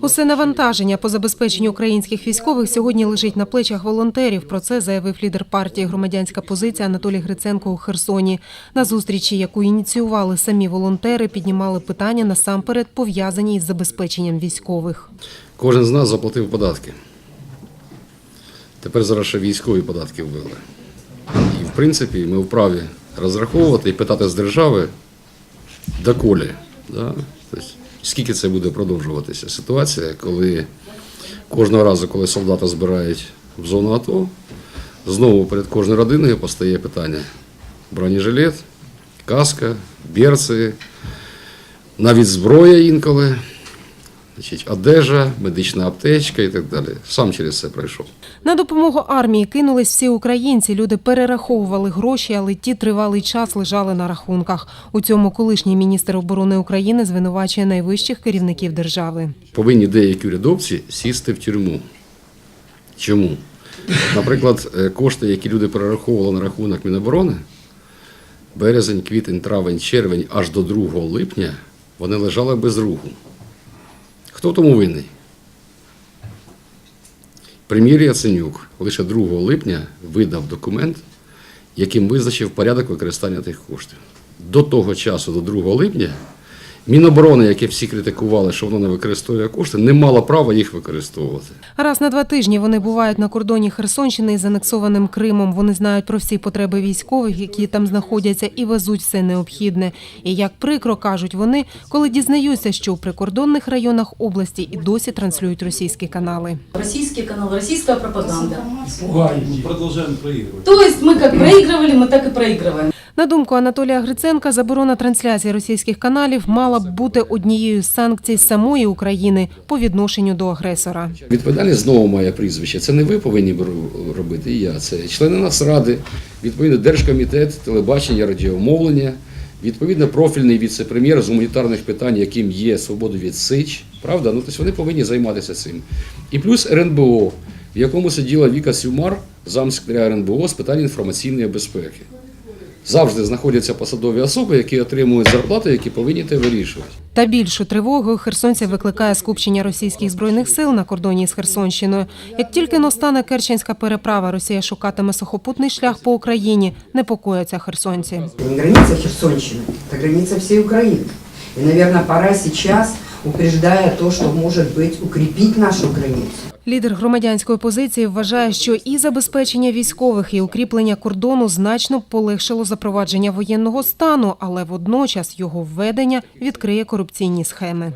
Усе навантаження по забезпеченню українських військових сьогодні лежить на плечах волонтерів. Про це заявив лідер партії Громадянська позиція Анатолій Гриценко у Херсоні. На зустрічі, яку ініціювали самі волонтери, піднімали питання насамперед пов'язані із забезпеченням військових. Кожен з нас заплатив податки. Тепер зараз ще військові податки ввели. І в принципі ми вправі розраховувати і питати з держави доколі. Да? Тобто, скільки це буде продовжуватися? Ситуація, коли кожного разу, коли солдата збирають в зону АТО, знову перед кожною родиною постає питання: бронежилет, каска, берці, навіть зброя інколи. Значить, одежа, медична аптечка і так далі. Сам через це пройшов. На допомогу армії кинулись всі українці. Люди перераховували гроші, але ті тривалий час лежали на рахунках. У цьому колишній міністр оборони України звинувачує найвищих керівників держави. Повинні деякі урядовці сісти в тюрму. Чому? Наприклад, е, кошти, які люди перераховували на рахунок Міноборони, березень, квітень, травень, червень аж до 2 липня вони лежали без руху. Хто тому винний? Прем'єр Яценюк лише 2 липня видав документ, яким визначив порядок використання тих коштів. До того часу, до 2 липня, Міноборони, яке всі критикували, що воно не використовує кошти, не мало права їх використовувати. Раз на два тижні вони бувають на кордоні Херсонщини із анексованим Кримом. Вони знають про всі потреби військових, які там знаходяться, і везуть все необхідне. І як прикро кажуть вони, коли дізнаються, що у прикордонних районах області і досі транслюють російські канали. Российский канал, российская пропаганда. Мы продолжаем проигрывать. То есть мы как проигрывали, мы так и проигрываем. На думку Анатолія Гриценка, заборона трансляції російських каналів мала б бути однією з санкцій самої України по відношенню до агресора. Відповідальність знову має прізвище. Це не ви повинні робити, і я. Це члени Нацради, відповідно Держкомітет, телебачення, радіомовлення, відповідно профільний віце-прем'єр з гуманітарних питань, яким є від Сич. Правда? Ну, тобто вони повинні займатися цим. І плюс РНБО, в якому сиділа Віка Сюмар, замсекретаря РНБО з питань інформаційної безпеки. Завжди знаходяться посадові особи, які отримують зарплату, які повинні те вирішувати. Та більшу тривогу херсонців викликає скупчення російських збройних сил на кордоні з Херсонщиною. Як тільки настане Керченська переправа, Росія шукатиме сухопутний шлях по Україні. Непокояться херсонці. Не граница Херсонщины, это граница всей Украины. И, наверное, пора сейчас, упреждая то, что может быть, укрепить нашу границу. Лідер громадянської позиції вважає, що і забезпечення військових, і укріплення кордону значно полегшило запровадження воєнного стану, але водночас його введення відкриє корупційні схеми.